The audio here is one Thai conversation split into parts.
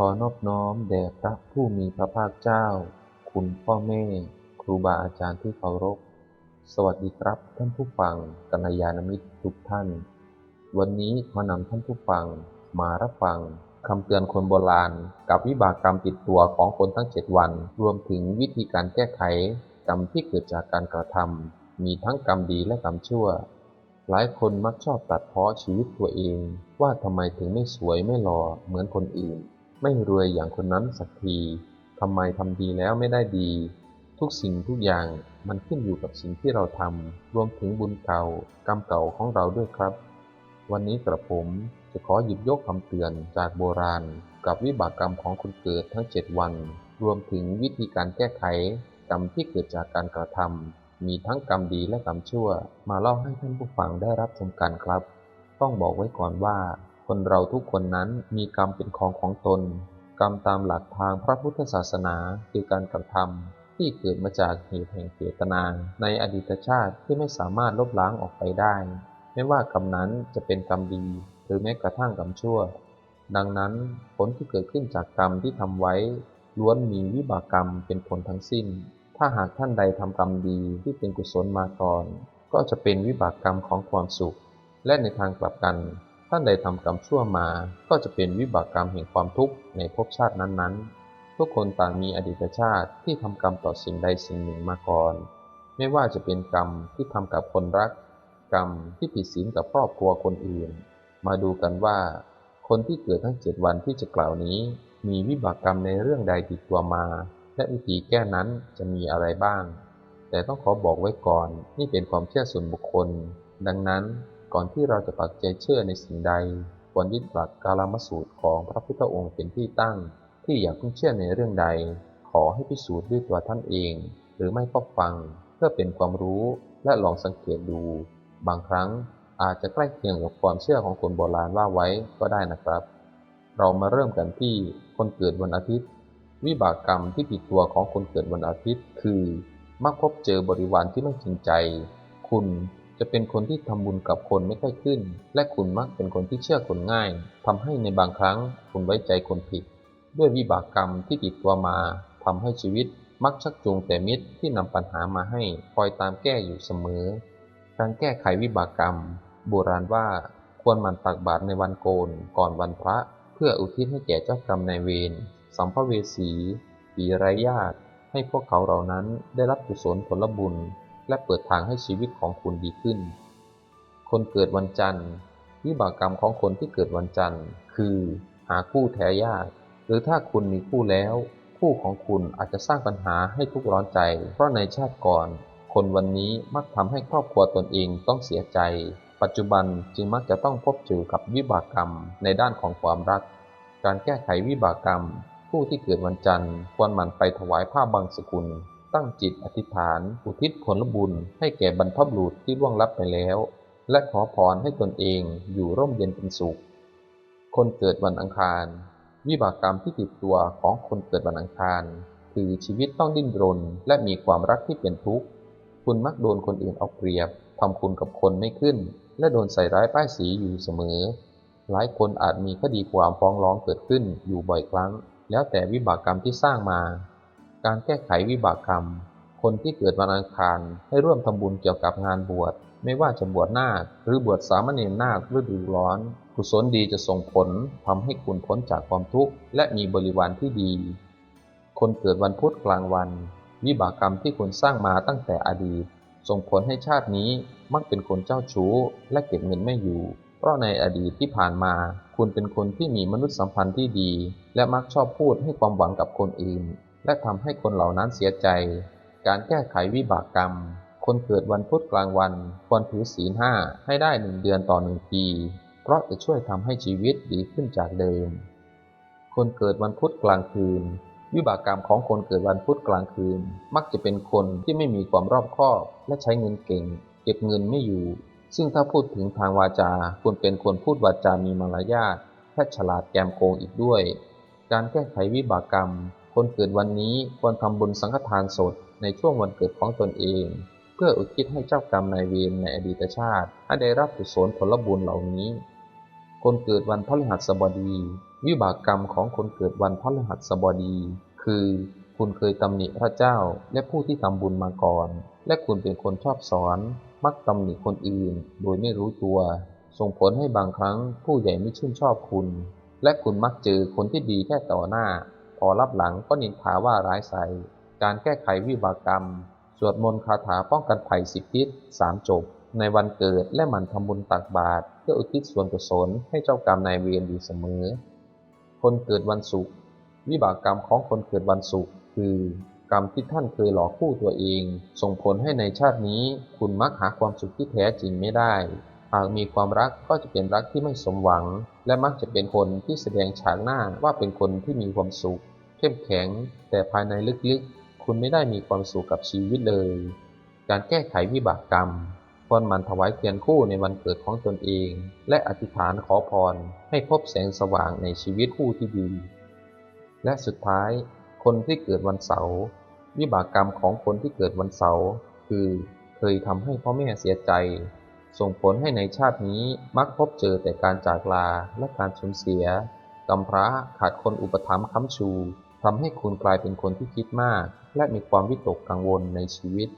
ขอนอบน้อมแด่พระผู้มีพระภาคเจ้า คุณพ่อแม่ ครูบาอาจารย์ที่เคารพ สวัสดีครับท่านผู้ฟังกัลยาณมิตรทุกท่าน วันนี้ขอนำท่านผู้ฟังมารับฟังคำเตือนคนโบราณ กับวิบากกรรมติดตัวของคนทั้ง 7 วัน รวมถึงวิธีการแก้ไขกรรมที่เกิดจากการกระทำมีทั้งกรรมดีและกรรมชั่ว หลายคนมักชอบตัดเพ้อชีวิตตัวเอง ว่าทำไมถึงไม่สวยไม่หล่อเหมือนคนอื่น ไม่รวยอย่างคนนั้นสักทีทำไมทำดีแล้วไม่ได้ดี ทุกสิ่งทุกอย่างมันขึ้นอยู่กับสิ่งที่เราทำรวมถึงบุญเก่ากรรมเก่าของเราด้วยครับ วันนี้กระผมจะขอหยิบยกคำเตือนจากโบราณ กับวิบากกรรมของคนเกิดทั้ง 7 วัน รวมถึงวิธีการแก้ไข กรรมที่เกิดจากการกระทำมีทั้งกรรมดีและกรรมชั่ว มาเล่าให้ท่านผู้ฟังได้รับชมกันครับ ต้องบอกไว้ก่อนว่า คนเราทุกคนนั้นมีกรรมเป็นของของตน กรรมตามหลักทางพระพุทธศาสนาคือการกระทำที่เกิดมาจากเหตุแห่งเจตนา ในอดีตชาติที่ไม่สามารถลบล้างออกไปได้ ไม่ว่ากรรมนั้นจะเป็นกรรมดี หรือแม้กระทั่งกรรมชั่ว ดังนั้นผลที่เกิดขึ้นจากกรรมที่ทำไว้ล้วนมีวิบากกรรมเป็นผลทั้งสิ้น ถ้าหากท่านใดทำกรรมดีที่เป็นกุศลมาก่อน ก็จะเป็นวิบากกรรมของความสุข และในทางกลับกัน ท่านใดทำกรรมชั่วมาก็จะเป็นวิบากกรรมแห่งความทุกข์ในภพชาตินั้นๆ ทุกคนต่างมีอดีตชาติที่ทำกรรมต่อสิ่งใดสิ่งหนึ่งมาก่อน ไม่ว่าจะเป็นกรรมที่ทำกับคนรัก กรรมที่ผิดศีลกับครอบครัวคนอื่น มาดูกันว่า คนที่เกิดทั้งเจ็ดวันที่จะกล่าวนี้ มีวิบากกรรมในเรื่องใดติดตัวมา และวิธีแก้นั้นจะมีอะไรบ้าง แต่ต้องขอบอกไว้ก่อนนี่เป็นความเชื่อส่วนบุคคล ดังนั้น ก่อนที่เราจะปักใจเชื่อในสิ่งใด ควรยึดหลักกาลามสูตรของพระพุทธองค์เป็นที่ตั้ง ที่อยากเพิ่งเชื่อในเรื่องใด ขอให้พิสูจน์ด้วยตัวท่านเอง หรือไม่ก็ฟัง เพื่อเป็นความรู้และลองสังเกตดู บางครั้งอาจจะใกล้เคียงกับความเชื่อของคนโบราณว่าไว้ก็ได้นะครับ เรามาเริ่มกันที่คนเกิดวันอาทิตย์ วิบากกรรมที่ผิดตัวของคนเกิดวันอาทิตย์ คือ มักพบเจอบริวารที่ไม่จริงใจ คุณ จะเป็นคนที่ทำบุญกับคนไม่ค่อยขึ้น และคุณมักเป็นคนที่เชื่อคนง่ายทำให้ในบางครั้งคุณไว้ใจคนผิด ด้วยวิบากกรรมที่ติดตัวมาทำให้ชีวิตมักชักจูงแต่มิตรที่นำปัญหามาให้คอยตามแก้อยู่เสมอ การแก้ไขวิบากกรรม โบราณว่าควรหมั่นตักบาตรในวันโกนก่อนวันพระ เพื่ออุทิศให้แก่เจ้ากรรมนายเวรสัมภเวสีปีไรญาติให้พวกเขาเหล่านั้นได้รับกุศลผลบุญ และเปิดทางให้ชีวิตของคุณดีขึ้น คนเกิดวันจันทร์ วิบากกรรมของคนที่เกิดวันจันทร์ คือหาคู่แท้ยาก หรือถ้าคุณมีคู่แล้ว คู่ของคุณอาจจะสร้างปัญหาให้ทุกข์ร้อนใจ เพราะในชาติก่อน คนวันนี้มักทำให้ครอบครัวตนเองต้องเสียใจ ปัจจุบันจึงมักจะต้องพบเจอกับวิบากกรรมในด้านของความรัก การแก้ไขวิบากกรรม ผู้ที่เกิดวันจันทร์ควรหมั่นไปถวายผ้าบางสกุล ตั้งจิตอธิษฐาน อุทิศผลบุญให้แก่บรรพบุรุษที่ล่วงลับไปแล้ว และขอพรให้ตนเองอยู่ร่มเย็นเป็นสุข คนเกิดวันอังคาร วิบากกรรมที่ติดตัวของคนเกิดวันอังคาร คือชีวิตต้องดิ้นรน และมีความรักที่เป็นทุกข์ คุณมักโดนคนอื่นเอาเปรียบทำคุณกับคนไม่ขึ้น และโดนใส่ร้ายป้ายสีอยู่เสมอ หลายคนอาจมีคดีความฟ้องร้องเกิดขึ้นอยู่บ่อยครั้ง แล้วแต่วิบากกรรมที่สร้างมา การแก้ไขวิบากกรรม คนที่เกิดวันอังคารให้ร่วมทำบุญเกี่ยวกับงานบวช ไม่ว่าจะบวชนาคหรือบวชสามเณรนาคฤดูร้อน กุศลดีจะส่งผลทำให้คุณพ้นจากความทุกข์และมีบริวารที่ดี คนเกิดวันพุธกลางวัน วิบากกรรมที่คุณสร้างมาตั้งแต่อดีต ส่งผลให้ชาตินี้มักเป็นคนเจ้าชู้ และเก็บเงินไม่อยู่ เพราะในอดีตที่ผ่านมา คุณเป็นคนที่มีมนุษยสัมพันธ์ที่ดี และมักชอบพูดให้ความหวังกับคนอื่น และทำให้คนเหล่านั้นเสียใจ การแก้ไขวิบากกรรม คนเกิดวันพุธกลางวัน ควรถือศีลห้าให้ได้หนึ่งเดือนต่อหนึ่งปี เพราะจะช่วยทำให้ชีวิตดีขึ้นจากเดิม คนเกิดวันพุธกลางคืน วิบากกรรมของคนเกิดวันพุธกลางคืน มักจะเป็นคนที่ไม่มีความรอบคอบและใช้เงินเก่ง เก็บเงินไม่อยู่ ซึ่งถ้าพูดถึงทางวาจาควรเป็นคนพูดวาจามีมารยาทและฉลาดแกมโกงอีกด้วย การแก้ไขวิบากกรรม คนเกิดวันนี้ควรทำบุญสังฆทานสดในช่วงวันเกิดของตนเอง เพื่ออุทิศให้เจ้ากรรมนายเวรในอดีตชาติให้ได้รับกุศลผลบุญเหล่านี้ คนเกิดวันพฤหัสบดี วิบากกรรมของคนเกิดวันพฤหัสบดี คือคุณเคยตำหนิพระเจ้าและผู้ที่ทำบุญมาก่อน และคุณเป็นคนชอบสอน มักตำหนิคนอื่น โดยไม่รู้ตัว ส่งผลให้บางครั้งผู้ใหญ่ไม่ชื่นชอบคุณ และคุณมักเจอคนที่ดีแค่ต่อหน้า พอรับหลังก็นินทาว่าร้ายใส่การแก้ไขวิบากกรรม สวดมนต์คาถาป้องกันภัยสิบทิศสามจบ ในวันเกิดและหมั่นทำบุญตักบาตรเพื่ออุทิศส่วนกุศลให้เจ้ากรรมนายเวรอยู่เสมอ คนเกิดวันศุกร์วิบากกรรมของคนเกิดวันศุกร์คือกรรมที่ท่านเคยหลอกคู่ตัวเอง ส่งผลให้ในชาตินี้คุณมักหาความสุขที่แท้จริงไม่ได้ หากมีความรักก็จะเป็นรักที่ไม่สมหวัง และมักจะเป็นคนที่แสดงฉากหน้าว่าเป็นคนที่มีความสุข เข้มแข็ง แต่ภายในลึกๆ คุณไม่ได้มีความสุขกับชีวิตเลย การแก้ไขวิบากกรรมควรหมันถวายเทียนคู่ในวันเกิดของตนเอง และอธิษฐานขอพรให้พบแสงสว่างในชีวิตคู่ที่ดี และสุดท้าย คนที่เกิดวันเสาร์วิบากกรรมของคนที่เกิดวันเสาร์คือเคยทำให้พ่อแม่เสียใจ ส่งผลให้ในชาตินี้มักพบเจอแต่การจากลาและการสูญเสียกำพร้าขาดคนอุปถัมภ์ค้ำชูทำให้คุณกลายเป็นคนที่คิดมาก และมีความวิตกกังวลในชีวิต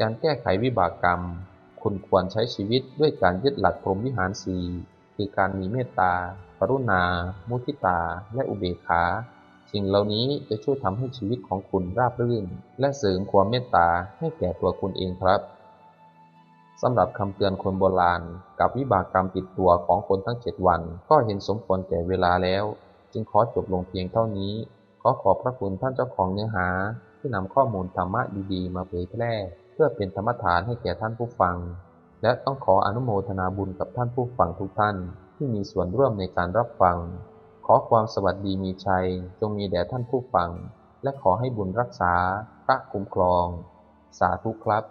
การแก้ไขวิบากกรรม คุณควรใช้ชีวิตด้วยการยึดหลักพรหมวิหารสีคือการมีเมตตา กรุณา มุทิตา และอุเบกขา สิ่งเหล่านี้จะช่วยทำให้ชีวิตของคุณราบรื่น และเสริมความเมตตาให้แก่ตัวคุณเองครับ สำหรับคำเตือนคนโบราณ กับวิบากกรรมติดตัวของคนทั้งเจ็ดวัน ก็เห็นสมควรแก่เวลาแล้ว จึงขอจบลงเพียงเท่านี้ ขอขอบพระคุณท่านเจ้าของเนื้อหา ที่นำข้อมูลธรรมะดีๆ มาเผยแพร่ เพื่อเป็นธรรมทานให้แก่ท่านผู้ฟัง และต้องขออนุโมทนาบุญกับท่านผู้ฟังทุกท่าน ที่มีส่วนร่วมในการรับฟัง ขอความสวัสดีมีชัย จงมีแด่ท่านผู้ฟัง และขอให้บุญรักษาพระคุ้มครอง สาธุครับ